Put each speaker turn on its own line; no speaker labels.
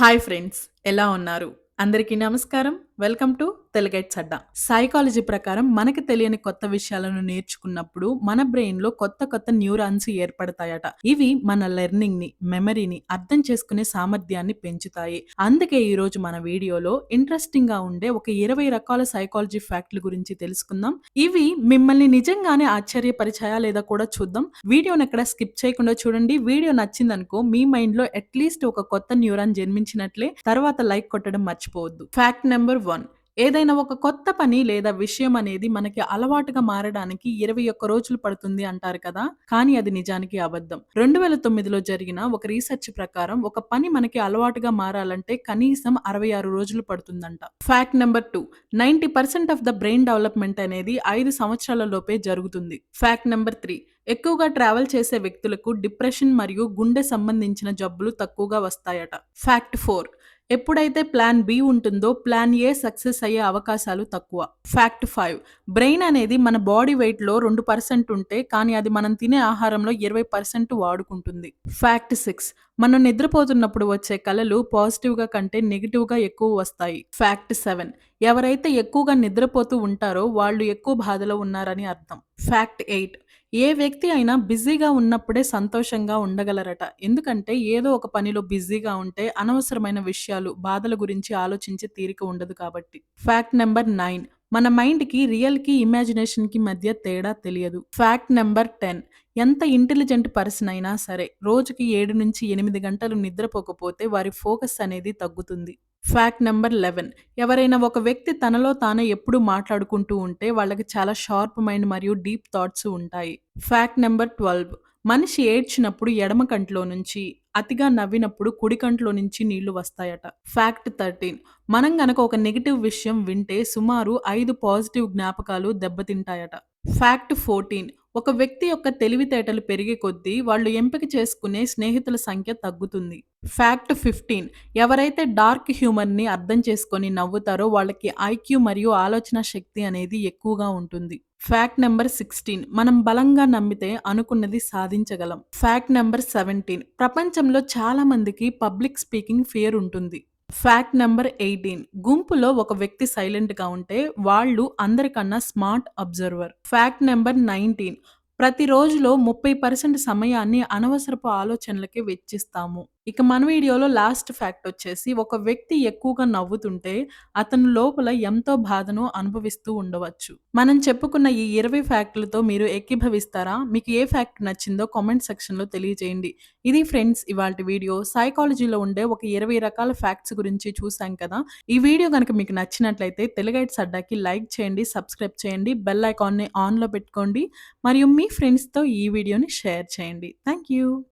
Hi friends ఎలా ఉన్నారు? అందరికీ నమస్కారం. వెల్కమ్ టు తెలుగైట్స్ అడ్డా సైకాలజీ ప్రకారం మనకి తెలియని కొత్త విషయాలను నేర్చుకున్నప్పుడు మన బ్రెయిన్లో కొత్త కొత్త న్యూరాన్స్ ఏర్పడతాయట. ఇవి మన లెర్నింగ్ని మెమరీని అర్థం చేసుకునే సామర్థ్యాన్ని పెంచుతాయి. అందుకే ఈ రోజు మన వీడియోలో ఇంట్రెస్టింగ్గా ఉండే ఒక ఇరవై రకాల సైకాలజీ ఫ్యాక్ట్ల గురించి తెలుసుకుందాం. ఇవి మిమ్మల్ని నిజంగానే ఆశ్చర్యపరిచాయా లేదా కూడా చూద్దాం. వీడియోని ఎక్కడ స్కిప్ చేయకుండా చూడండి. వీడియో నచ్చిందనుకో మీ మైండ్లో అట్లీస్ట్ ఒక కొత్త న్యూరాన్ జన్మించినట్లే తర్వాత లైక్ కొట్టడం మర్చిపోవద్దు. ఫ్యాక్ట్ నెంబర్ వన్ ఏదైనా ఒక కొత్త పని లేదా విషయం అనేది మనకి అలవాటుగా మారడానికి ఇరవై ఒక్క రోజులు పడుతుంది అంటారు కదా? కానీ అది నిజానికి అబద్ధం. రెండు వేల తొమ్మిదిలో జరిగిన ఒక రీసెర్చ్ ప్రకారం ఒక పని మనకి అలవాటుగా మారాలంటే కనీసం అరవై ఆరు రోజులు పడుతుందంట. Fact number two ninety percent of the brain development అనేది ఐదు సంవత్సరాల లోపే జరుగుతుంది. ఫ్యాక్ట్ నెంబర్ త్రీ ఎక్కువగా ట్రావెల్ చేసే వ్యక్తులకు డిప్రెషన్ మరియు గుండె సంబంధించిన జబ్బులు తక్కువగా వస్తాయట. ఫ్యాక్ట్ ఫోర్ ఎప్పుడైతే ప్లాన్ బి ఉంటుందో ప్లాన్ ఏ సక్సెస్ అయ్యే అవకాశాలు తక్కువ. Fact five. బ్రెయిన్ అనేది మన బాడీ వెయిట్లో రెండు పర్సెంట్ ఉంటే కానీ అది మనం తినే ఆహారంలో ఇరవై పర్సెంట్ వాడుకుంటుంది. Fact six. మనం నిద్రపోతున్నప్పుడు వచ్చే కళలు పాజిటివ్గా కంటే నెగిటివ్గా ఎక్కువ వస్తాయి. Fact seven. ఎవరైతే ఎక్కువగా నిద్రపోతూ ఉంటారో వాళ్ళు ఎక్కువ బాధలో ఉన్నారని అర్థం. Fact eight. ఏ వ్యక్తి అయినా బిజీగా ఉన్నప్పుడే సంతోషంగా ఉండగలరట. ఎందుకంటే ఏదో ఒక పనిలో బిజీగా ఉంటే అనవసరమైన విషయాలు బాధల గురించి ఆలోచించే తీరిక ఉండదు కాబట్టి. Fact number nine. మన మైండ్కి రియల్కి ఇమాజినేషన్కి మధ్య తేడా తెలియదు. Fact number ten. ఎంత ఇంటెలిజెంట్ పర్సన్ అయినా సరే రోజుకి ఏడు నుంచి ఎనిమిది గంటలు నిద్రపోకపోతే వారి ఫోకస్ అనేది తగ్గుతుంది. Fact number eleven. ఎవరైనా ఒక వ్యక్తి తనలో తానే ఎప్పుడు మాట్లాడుకుంటూ ఉంటే వాళ్ళకి చాలా షార్ప్ మైండ్ మరియు డీప్ థాట్స్ ఉంటాయి. Fact number twelve. మనిషి ఏడ్చినప్పుడు ఎడమ కంట్లో నుంచి అతిగా నవ్వినప్పుడు కుడి కంట్లో నుంచి నీళ్ళు వస్తాయట. ఫ్యాక్ట్ థర్టీన్ మనం గనక ఒక నెగిటివ్ విషయం వింటే సుమారు ఐదు పాజిటివ్ జ్ఞాపకాలు దెబ్బతింటాయట. ఫ్యాక్ట్ ఫోర్టీన్ ఒక వ్యక్తి యొక్క తెలివితేటలు పెరిగే కొద్దీ వాళ్ళు ఎంపిక చేసుకునే స్నేహితుల సంఖ్య తగ్గుతుంది. ఫ్యాక్ట్ ఫిఫ్టీన్ ఎవరైతే డార్క్ హ్యూమర్ని అర్థం చేసుకొని నవ్వుతారో వాళ్ళకి ఐక్యూ మరియు ఆలోచన శక్తి అనేది ఎక్కువగా ఉంటుంది. ఫ్యాక్ట్ నెంబర్ సిక్స్టీన్ మనం బలంగా నమ్మితే అనుకున్నది సాధించగలం. ఫ్యాక్ట్ నెంబర్ సెవెంటీన్ ప్రపంచంలో చాలా మందికి పబ్లిక్ స్పీకింగ్ ఫియర్ ఉంటుంది. ఫ్యాక్ట్ నెంబర్ ఎయిటీన్ గుంపులో ఒక వ్యక్తి సైలెంట్గా ఉంటే వాళ్ళు అందరికన్నా smart observer fact number nineteen ప్రతి రోజులో ముప్పై పర్సెంట్ సమయాన్ని అనవసరపు ఆలోచనలకి వెచ్చిస్తాము. ఇక మన వీడియోలో లాస్ట్ ఫ్యాక్ట్ వచ్చేసి ఒక వ్యక్తి ఎక్కువగా నవ్వుతుంటే అతను లోపల ఎంతో బాధను అనుభవిస్తూ ఉండవచ్చు. మనం చెప్పుకున్న ఈ ఇరవై ఫ్యాక్ట్లతో మీరు ఎక్కిభవిస్తారా మీకు ఏ ఫ్యాక్ట్ నచ్చిందో కామెంట్ సెక్షన్లో తెలియజేయండి. ఇది ఫ్రెండ్స్ ఇవాళ వీడియో. సైకాలజీలో ఉండే ఒక ఇరవై రకాల ఫ్యాక్ట్స్ గురించి చూసాం కదా? ఈ వీడియో కనుక మీకు నచ్చినట్లయితే తెలుగైట్స్ అడ్డాకి లైక్ చేయండి సబ్స్క్రైబ్ చేయండి బెల్ ఐకాన్ని ఆన్లో పెట్టుకోండి మరియు మీ ఫ్రెండ్స్తో ఈ వీడియోని షేర్ చేయండి. Thank you